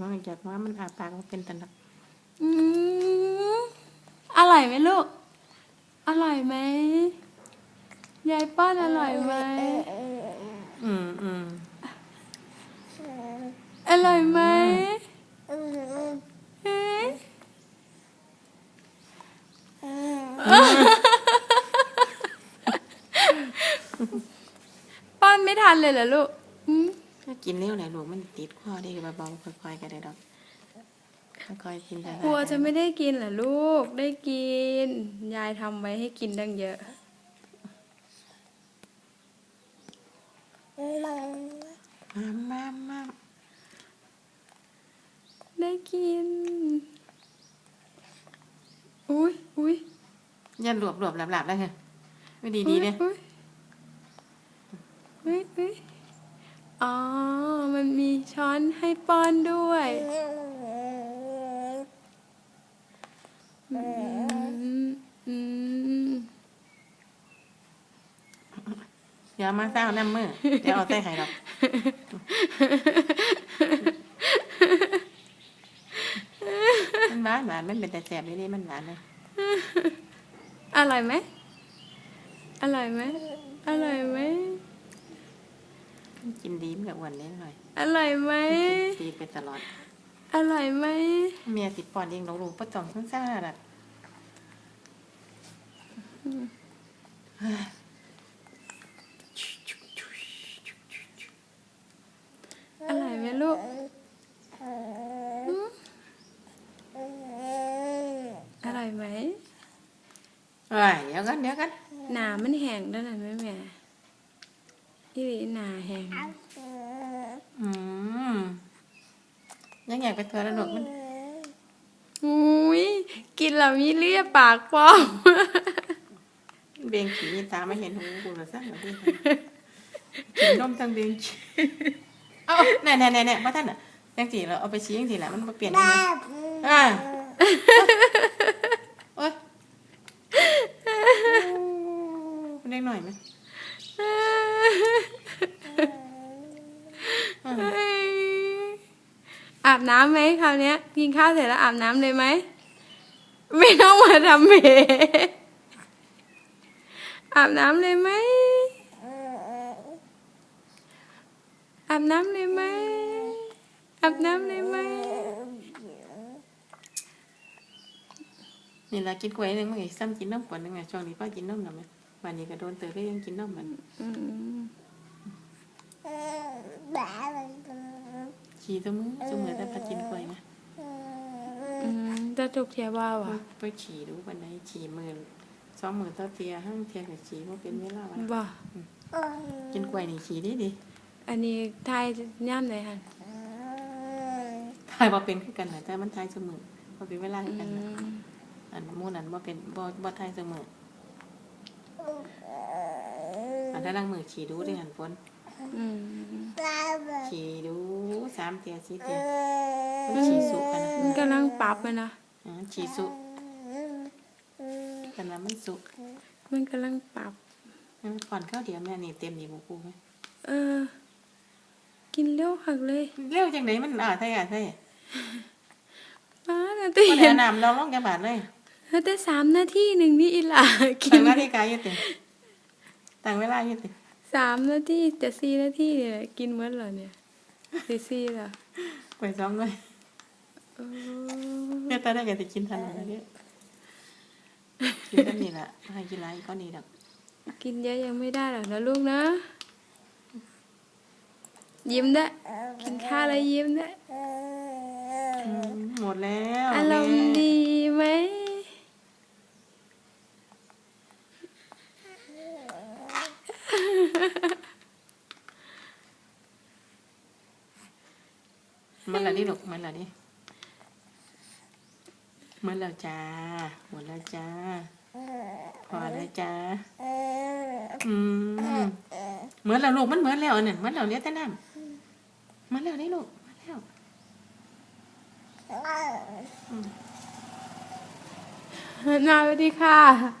ว่าจากว่ามันอาปากมันเป็นตะนักอืมอร่อยไหมลูก อร่อยไหมยายป้อนอร่อยไหมอืมอืมอร่อยไหมเอ๊ะป้อนไม่ทันเลยเหรอลูกอืม ถ้ากินเร็วไหนลูกมันติดคอได้เบาๆค่อยๆก็ได้ดอกค่อยๆกินได้กลัวจะไม่ได้กินเหรอลูกได้กิน ยายทำไว้ให้กินดังเยอะมามามาได้กิน อุ้ยอุ้ยอย่ารวบรวบหลับๆแล้วไงไม่ดีดีเนี่ยอุ้ยอุ้ย อุ้ยอ๋อ มันมีช้อนให้ป้อนด้วยอืมอืมเดี๋ยวมาเศร้าน้ำมือ เดี๋ยวเอาใส่ไข่ดอกมันหวานหวานมันเป็นแต่แสบนี่มันหวานเลยอร่อยไหมอร่อยไหมอร่อยไหมมัน กินดีมันกับอ้วนเล่นหน่อยอร่อยไหมมันกินดีไปตลอด อร่อยไหมเมียติดปอนเองหลงลูกประจอมทั้งซ่าน่ะอร่อยไหมลูกอร่อยไหมเอ้ยเดี๋ยวกันเดี๋ยวกันหนามันแห้งแล้วนะแม่แม่ อีหลีหนาแห้งอืมยังอยากไปเถอะแล้วลูกมันอุ้ยกินแล้วมีเลียปากป้อมเบงขี้ตาไม่เห็นหูกูละสั่งเลยกินนมทั้งเบงขี้เอาแน่แน่แน่แน่พ่อท่านอะยังสีเราเอาไปชี้ยังสีแหละมันมาเปลี่ยนได้ไหมอ่าโอ๊ยเล็กหน่อยไหม อาบน้ำไหมคราวเนี้ยกินข้าวเสร็จแล้วอาบน้ำเลยไหมไม่ต้องมาทำเมอาบน้ำเลยไหมอาบน้ำเลยไหมอาบน้ำเลยไหมนี่ละกินกล้วยนึงมันไงซ้ำกินนมกว่านึงไงช่วงนี้พ่อกินนมหน่อยไหมวันนี้ก็โดนเตยก็ยังกินนมมันอืม ขี่ตัวมือตัวมือแต่พอกินกล้วยนะอืมจะถูกเทียบ้าวะไปขี่ดูวันไหนขี่มือสองมือต่อเตียห้างเทียกับขี่ว่าเป็นเวลาวันบ่กินกล้วยนี่ขี่ดีดีอันนี้ทายย่ำเลยค่ะทายว่าเป็นกันนะแต่มันทายเสมอพอเป็นเวลากันนะอันมู่นั้นบ่าเป็นบ่บ่ทายเสมออันถ้านั่งมือขี่ดูด้หันฝนอืม ขี่ดูสามเตียสี่เตียมันขี่สุกันนะมันกำลังปรับมันนะอ่าขี่สุกันว่ามันสุมันกำลังปรับมันก่อนข้าวเดียวแม่นี่เต็มนี่บ่กูไหมเออ กินเร็วหักเลย เร็วจังไดมันอ่าไทยอ่าไทยป้านาทีบ่ได้เอาน้ำเราลงจังบาดเลยแต่สามนาทีหนึ่งนี่อีหล่ากิตั้นงนาฬิกาอยู่ติตั้งเวลาอยู่ติ สามนาทีจะสี่นาทีเนี่ยกินเมื่อไหร่เนี่ยสี่สี่ละไปซ้อมเลยเออเดี๋ยวตอนแรกก็สิกินทันแล้วเนี่ยกินกันนี่ล่ะให้กินหลายก็นี่ดอกกินเยอะยังไม่ได้หรอกนะลูกนะ ยิ้มได้กินข้าวแล้วยิ้มได้อืมหมดแล้วอารมณ์แม่ดีไหม มันละนี่ลูกมันละนี่มันแล้วจ้าหมดแล้วจ้า พอแล้วจ้า อืมเหมือนแล้วลูกมันเหมือนแล้วอันนั้นเหมือนแล้วเลี้ยแต่น้ำมือนแล้วนี่ลูกมือนแล้วนาสวัสดีค่ะ